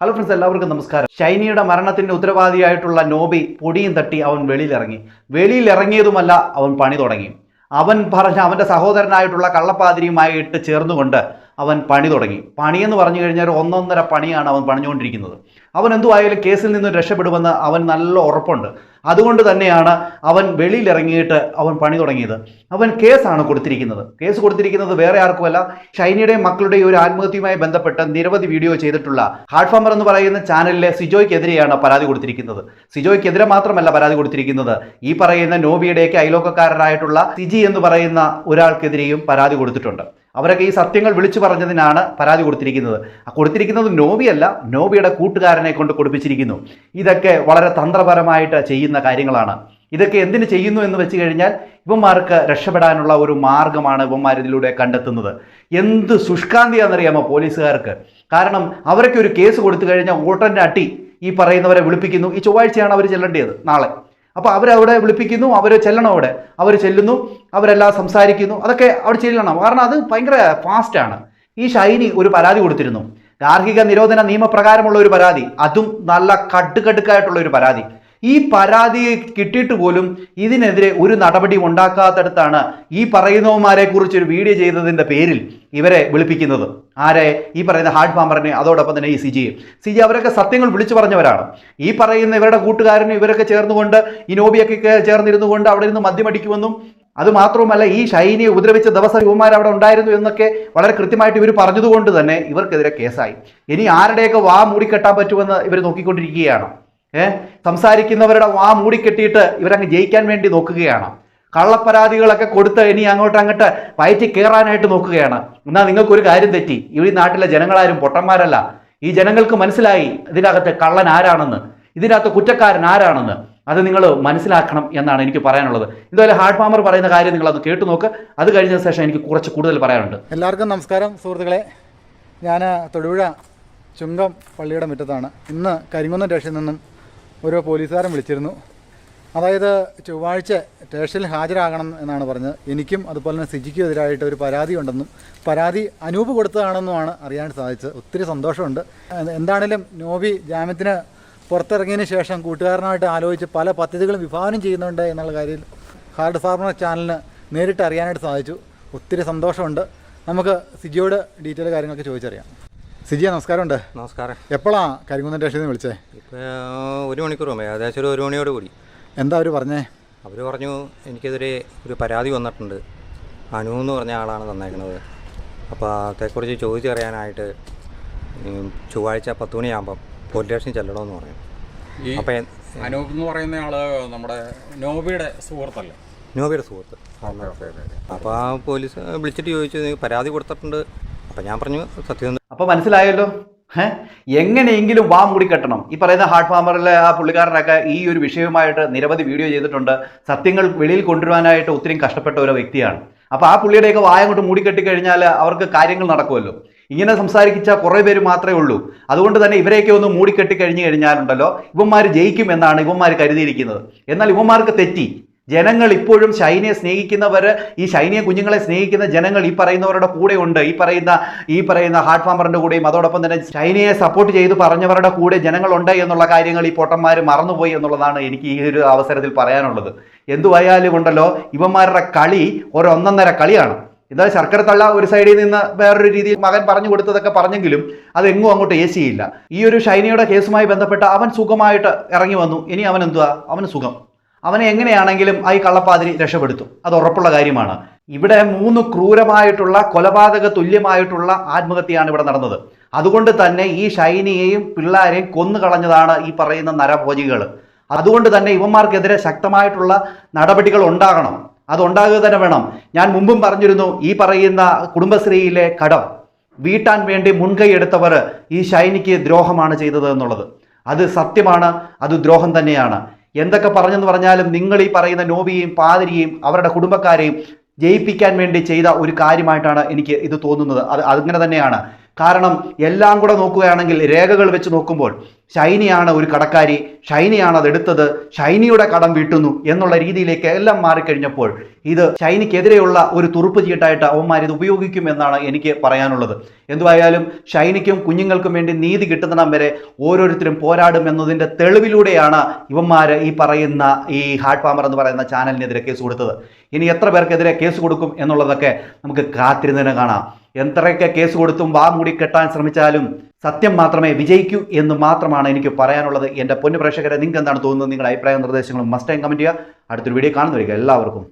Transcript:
Hello friends എല്ലാവർക്കും നമസ്കാരം. ഷൈനിയുടെ മരണത്തിന്റെ ഉത്തരവാദിയായിട്ടുള്ള നോബി പൊടിയും തട്ടി അവൻ വെളിയിലിറങ്ങി. വെളിയിലിറങ്ങിയതുമല്ല അവൻ പണി തുടങ്ങി. അവൻ പറഞ്ഞ അവന്റെ സഹോദരനായിട്ടുള്ള കള്ളപ്പാതിരിയുമായിട്ട് ചേർന്നുകൊണ്ട് അവൻ പണി തുടങ്ങി. പണിയെന്ന് പറഞ്ഞു കഴിഞ്ഞാൽ ഒന്നൊന്നര പണിയാണ് അവൻ പണിഞ്ഞുകൊണ്ടിരിക്കുന്നത്. അവൻ എന്തുവായാലും കേസിൽ നിന്ന് രക്ഷപ്പെടുമെന്ന് അവൻ നല്ല ഉറപ്പുണ്ട്. അതുകൊണ്ട് തന്നെയാണ് അവൻ വെളിയിലിറങ്ങിയിട്ട് അവൻ പണി തുടങ്ങിയത്. അവൻ കേസാണ് കൊടുത്തിരിക്കുന്നത്. കേസ് കൊടുത്തിരിക്കുന്നത് വേറെ ആർക്കുമല്ല ഷൈനിയുടെയും മക്കളുടെയും ഒരു ആത്മഹത്യയുമായി ബന്ധപ്പെട്ട് നിരവധി വീഡിയോ ചെയ്തിട്ടുള്ള ഹാർഡ് ഫാമർ എന്ന് പറയുന്ന ചാനലിലെ സിജോയ്ക്കെതിരെയാണ് പരാതി കൊടുത്തിരിക്കുന്നത്. സിജോയ്ക്കെതിരെ മാത്രമല്ല പരാതി കൊടുത്തിരിക്കുന്നത്. ഈ പറയുന്ന നോബിയുടെയൊക്കെ അയലോക്കക്കാരനായിട്ടുള്ള സിജി എന്ന് പറയുന്ന ഒരാൾക്കെതിരെയും പരാതി കൊടുത്തിട്ടുണ്ട്. അവരൊക്കെ ഈ സത്യങ്ങൾ വിളിച്ചു പറഞ്ഞതിനാണ് പരാതി കൊടുത്തിരിക്കുന്നത്. കൊടുത്തിരിക്കുന്നത് നോബിയല്ല നോബിയുടെ കൂട്ടുകാരനെ കൊണ്ട് കൊടുപ്പിച്ചിരിക്കുന്നു. ഇതൊക്കെ വളരെ തന്ത്രപരമായിട്ട് ചെയ്യുന്ന കാര്യങ്ങളാണ്. ഇതൊക്കെ എന്തിനു ചെയ്യുന്നു എന്ന് വെച്ച് കഴിഞ്ഞാൽ ഇവന്മാർക്ക് രക്ഷപ്പെടാനുള്ള ഒരു മാർഗമാണ് ഇവന്മാർ ഇതിലൂടെ കണ്ടെത്തുന്നത്. എന്ത് ശുഷ്കാന്തിയാണെന്നറിയാമോ പോലീസുകാർക്ക്? കാരണം അവരൊക്കെ ഒരു കേസ് കൊടുത്തു കഴിഞ്ഞാൽ ഓട്ടന്റെ അട്ടി ഈ പറയുന്നവരെ വിളിപ്പിക്കുന്നു. ഈ ചൊവ്വാഴ്ചയാണ് അവർ ചെല്ലേണ്ടത് നാളെ. അപ്പോൾ അവരവിടെ വിളിപ്പിക്കുന്നു അവർ ചെല്ലണം അവിടെ. അവർ ചെല്ലുന്നു അവരെല്ലാം സംസാരിക്കുന്നു. അതൊക്കെ അവിടെ ചെല്ലണം. കാരണം അത് ഭയങ്കര ഫാസ്റ്റാണ് ഈ ഷൈനി ഒരു പരാതി കൊടുത്തിരുന്നു. ഗാർഹിക നിരോധന നിയമപ്രകാരമുള്ള ഒരു പരാതി. അതും നല്ല കടുകടുക്കായിട്ടുള്ള ഒരു പരാതി. ഈ പരാതി കിട്ടിയിട്ട് പോലും ഇതിനെതിരെ ഒരു നടപടി ഉണ്ടാക്കാത്തടത്താണ് ഈ പറയുന്നവന്മാരെ കുറിച്ച് ഒരു വീഡിയോ ചെയ്തതിന്റെ പേരിൽ ഇവരെ വിളിപ്പിക്കുന്നത്. ആരെ? ഈ പറയുന്ന ഹാർഡ് ഫാമറിനെ അതോടൊപ്പം തന്നെ ഈ സിജിയെ. സിജി അവരൊക്കെ സത്യങ്ങൾ വിളിച്ചു പറഞ്ഞവരാണ്. ഈ പറയുന്ന ഇവരുടെ കൂട്ടുകാരനും ഇവരൊക്കെ ചേർന്നുകൊണ്ട് ഈ നോബിയൊക്കെ ചേർന്നിരുന്നു കൊണ്ട് അവിടെ നിന്ന് മദ്യമടിക്കുമെന്നും അത് മാത്രവുമല്ല ഈ ഷൈനിയെ ഉപദ്രവിച്ച ദിവസം യുവമാർ അവിടെ ഉണ്ടായിരുന്നു എന്നൊക്കെ വളരെ കൃത്യമായിട്ട് ഇവർ പറഞ്ഞതുകൊണ്ട് തന്നെ ഇവർക്കെതിരെ കേസായി. ഇനി ആരുടെയൊക്കെ വാ മൂടിക്കെട്ടാൻ പറ്റുമെന്ന് ഇവർ നോക്കിക്കൊണ്ടിരിക്കുകയാണ്. ഏഹ് സംസാരിക്കുന്നവരുടെ വാ മൂടിക്കെട്ടിയിട്ട് ഇവരങ്ങ് ജയിക്കാൻ വേണ്ടി നോക്കുകയാണ്. കള്ളപ്പരാതികളൊക്കെ കൊടുത്ത് ഇനി അങ്ങോട്ട് അങ്ങോട്ട് വയറ്റി കയറാനായിട്ട് നോക്കുകയാണ്. എന്നാൽ നിങ്ങൾക്കൊരു കാര്യം തെറ്റി. ഈ നാട്ടിലെ ജനങ്ങളാരും പൊട്ടന്മാരല്ല. ഈ ജനങ്ങൾക്ക് മനസ്സിലായി ഇതിനകത്ത് കള്ളൻ ആരാണെന്ന്. ഇതിനകത്ത് കുറ്റക്കാരൻ ആരാണെന്ന്. അത് നിങ്ങൾ മനസ്സിലാക്കണം എന്നാണ് എനിക്ക് പറയാനുള്ളത്. എന്തായാലും ഹാർഡ് ഫാമർ പറയുന്ന കാര്യം നിങ്ങൾ അത് കേട്ടു നോക്ക്. അത് കഴിഞ്ഞ ശേഷം എനിക്ക് കുറച്ച് കൂടുതൽ പറയാനുണ്ട്. എല്ലാവർക്കും നമസ്കാരം സുഹൃത്തുക്കളെ. ഞാൻ തൊടുപുഴ ചുങ്കം പള്ളിയുടെ മുറ്റത്താണ്. ഇന്ന് കരിങ്കുന്നം സ്റ്റേഷനിൽ നിന്നും ഒരു പോലീസുകാരൻ വിളിച്ചിരുന്നു. അതായത് ചൊവ്വാഴ്ച സ്റ്റേഷനിൽ ഹാജരാകണം എന്നാണ് പറഞ്ഞത്. എനിക്കും അതുപോലെ തന്നെ സിജിക്കും എതിരായിട്ട് ഒരു പരാതി ഉണ്ടെന്നും പരാതി അനൂപ് കൊടുത്തതാണെന്നുമാണ് അറിയാൻ സാധിച്ചത്. ഒത്തിരി സന്തോഷമുണ്ട്. എന്താണേലും നോബി ജാമ്യത്തിന് പുറത്തിറങ്ങിയതിന് ശേഷം കൂട്ടുകാരനായിട്ട് ആലോചിച്ച് പല പദ്ധതികളും വിഭാവനം ചെയ്യുന്നുണ്ട് എന്നുള്ള കാര്യം ഹാർഡ് ഫാർമർ ചാനലിന് നേരിട്ട് അറിയാനായിട്ട് സാധിച്ചു. ഒത്തിരി സന്തോഷമുണ്ട്. നമുക്ക് സിജിയോട് ഡീറ്റെയിൽ കാര്യങ്ങളൊക്കെ ചോദിച്ചറിയാം. സിജിയ നമസ്കാരമുണ്ട്. നമസ്കാരം. എപ്പോഴാണ് കരിങ്കുന്നം സ്റ്റേഷനിൽ നിന്ന് വിളിച്ചേ? ഇപ്പോൾ ഒരു മണിക്കൂർ മുമ്പേ ഏകദേശം ഒരു ഒരു മണിയോട് കൂടി. എന്താ അവർ പറഞ്ഞേ? അവർ പറഞ്ഞു എനിക്കെതിരെ ഒരു പരാതി വന്നിട്ടുണ്ട്. അനു എന്ന് പറഞ്ഞ ആളാണ് തന്നേക്കുന്നത്. അപ്പോൾ അതേക്കുറിച്ച് ചോദിച്ചറിയാനായിട്ട് ചൊവ്വാഴ്ച പത്ത് മണിയാകുമ്പം പോലീസ് സ്റ്റേഷനിൽ ചെല്ലണമെന്ന് പറഞ്ഞു ഈ അപ്പോൾ അനൂപ് എന്ന് പറയുന്ന ആൾ നമ്മുടെ നോബിയുടെ സുഹൃത്തല്ലേ? നോബിയുടെ സുഹൃത്ത്. അപ്പോൾ ആ പോലീസ് വിളിച്ചിട്ട് ചോദിച്ചു "നീ പരാതി കൊടുത്തിട്ടുണ്ട്. അപ്പോൾ ഞാൻ പറഞ്ഞു സത്യം അപ്പൊ മനസ്സിലായല്ലോ? ഏ? എങ്ങനെയെങ്കിലും വാ മൂടിക്കെട്ടണം ഈ പറയുന്ന ഹാർട്ട് ഫാമറിലെ ആ പുള്ളിക്കാരനൊക്കെ ഈ ഒരു വിഷയവുമായിട്ട് നിരവധി വീഡിയോ ചെയ്തിട്ടുണ്ട്. സത്യങ്ങൾ വെളിയിൽ കൊണ്ടുവരാനായിട്ട് ഒത്തിരി കഷ്ടപ്പെട്ട ഒരു വ്യക്തിയാണ്. അപ്പൊ ആ പുള്ളിയുടെയൊക്കെ വായ അങ്ങോട്ട് മൂടിക്കെട്ടി കഴിഞ്ഞാൽ അവർക്ക് കാര്യങ്ങൾ നടക്കുമല്ലോ. ഇങ്ങനെ സംസാരിച്ച കുറേ പേര് മാത്രമേ ഉള്ളൂ. അതുകൊണ്ട് തന്നെ ഇവരെയൊക്കെ ഒന്ന് മൂടിക്കെട്ടി കഴിഞ്ഞു കഴിഞ്ഞാലുണ്ടല്ലോ ഇവന്മാർ ജയിക്കും എന്നാണ് ഇവന്മാർ കരുതിയിരിക്കുന്നത്. എന്നാൽ ഇവന്മാർക്ക് തെറ്റി. ജനങ്ങൾ ഇപ്പോഴും ഷൈനയെ സ്നേഹിക്കുന്നവർ ഈ ഷൈനിയെ കുഞ്ഞുങ്ങളെ സ്നേഹിക്കുന്ന ജനങ്ങൾ ഈ പറയുന്നവരുടെ കൂടെ ഉണ്ട് ഈ പറയുന്ന ഈ പറയുന്ന ഹാർട്ട് ഫാമറിന്റെ കൂടെയും അതോടൊപ്പം തന്നെ ഷൈനയെ സപ്പോർട്ട് ചെയ്ത് പറഞ്ഞവരുടെ കൂടെ ജനങ്ങളുണ്ട് എന്നുള്ള കാര്യങ്ങൾ ഈ പൊട്ടന്മാർ മറന്നുപോയി എന്നുള്ളതാണ് എനിക്ക് ഈ ഒരു അവസരത്തിൽ പറയാനുള്ളത്. എന്തുവായാലും ഉണ്ടല്ലോ ഇവന്മാരുടെ കളി ഒരു കളിയാണ്. ഇതാ ശർക്കര തള്ള ഒരു സൈഡിൽ നിന്ന് വേറൊരു രീതിയിൽ മകൻ പറഞ്ഞു കൊടുത്തതൊക്കെ പറഞ്ഞെങ്കിലും അത് എങ്ങും അങ്ങോട്ട് സിയില്ല ഈ ഒരു ഷൈനിയുടെ കേസുമായി ബന്ധപ്പെട്ട് അവൻ സുഖമായിട്ട് ഇറങ്ങി വന്നു. ഇനി അവൻ എന്തുവാ? അവന് സുഖം. അവനെ എങ്ങനെയാണെങ്കിലും ആ ഈ കള്ളപ്പാതിരി രക്ഷപ്പെടുത്തും. അത് ഉറപ്പുള്ള കാര്യമാണ്. ഇവിടെ മൂന്ന് ക്രൂരമായിട്ടുള്ള കൊലപാതക തുല്യമായിട്ടുള്ള ആത്മഹത്യയാണ് ഇവിടെ നടന്നത്. അതുകൊണ്ട് തന്നെ ഈ ഷൈനിയെയും പിള്ളേരെയും കൊന്നു കളഞ്ഞതാണ് ഈ പറയുന്ന നരഭോജികൾ അതുകൊണ്ട് തന്നെ ഇവന്മാർക്കെതിരെ ശക്തമായിട്ടുള്ള നടപടികൾ ഉണ്ടാകണം. അത് ഉണ്ടാകുക തന്നെ വേണം. ഞാൻ മുമ്പും പറഞ്ഞിരുന്നു ഈ പറയുന്ന കുടുംബശ്രീയിലെ കടം വീട്ടാൻ വേണ്ടി മുൻകൈ എടുത്തവർ ഈ ഷൈനിക്ക് ദ്രോഹമാണ് ചെയ്തത് എന്നുള്ളത്. അത് സത്യമാണ് അത് ദ്രോഹം തന്നെയാണ്. എന്തൊക്കെ പറഞ്ഞെന്ന് പറഞ്ഞാലും നിങ്ങൾ ഈ പറയുന്ന നോബിയെയും പാതിരിയെയും അവരുടെ കുടുംബക്കാരെയും ജയിപ്പിക്കാൻ വേണ്ടി ചെയ്ത ഒരു കാര്യമായിട്ടാണ് എനിക്ക് ഇത് തോന്നുന്നത്. അത് അങ്ങനെ തന്നെയാണ്. കാരണം എല്ലാം കൂടെ നോക്കുകയാണെങ്കിൽ രേഖകൾ വെച്ച് നോക്കുമ്പോൾ ഷൈനിയാണ് ഒരു കടക്കാരി ഷൈനിയാണ് അത് എടുത്തത് ഷൈനിയുടെ കടം വീട്ടുന്നു എന്നുള്ള രീതിയിലേക്ക് എല്ലാം മാറിക്കഴിഞ്ഞപ്പോൾ ഇത് ഷൈനിക്കെതിരെയുള്ള ഒരു തുറുപ്പ് ചീട്ടായിട്ട് അവന്മാർ ഇത് ഉപയോഗിക്കും എന്നാണ് എനിക്ക് പറയാനുള്ളത്. എന്തുവായാലും ഷൈനിക്കും കുഞ്ഞുങ്ങൾക്കും വേണ്ടി നീതി കിട്ടുന്നിടം വരെ ഓരോരുത്തരും പോരാടും എന്നതിന്റെ തെളിവിലൂടെയാണ് ഇവന്മാർ ഈ പറയുന്ന ഈ ഹാർട്ട് പാമർ എന്ന് പറയുന്ന ചാനലിനെതിരെ കേസ് കൊടുത്തത്. ഇനി എത്ര പേർക്കെതിരെ കേസ് കൊടുക്കും എന്നുള്ളതൊക്കെ നമുക്ക് കാത്തിരുന്നതിനെ കാണാം. എത്രയൊക്കെ കേസ് കൊടുത്തും വാ മൂടി കെട്ടാൻ ശ്രമിച്ചാലും സത്യം മാത്രമേ വിജയിക്കൂ എന്ന് മാത്രമാണ് എനിക്ക് പറയാനുള്ളത്. എന്റെ പൊന്നു പ്രേക്ഷകരെ നിങ്ങൾക്ക് എന്താണ് തോന്നുന്നത്? നിങ്ങളുടെ അഭിപ്രായ നിർദ്ദേശങ്ങളും മസ്റ്റ് കമന്റ് ചെയ്യുക. അടുത്തൊരു വീഡിയോ കാണുന്നവരിക എല്ലാവർക്കും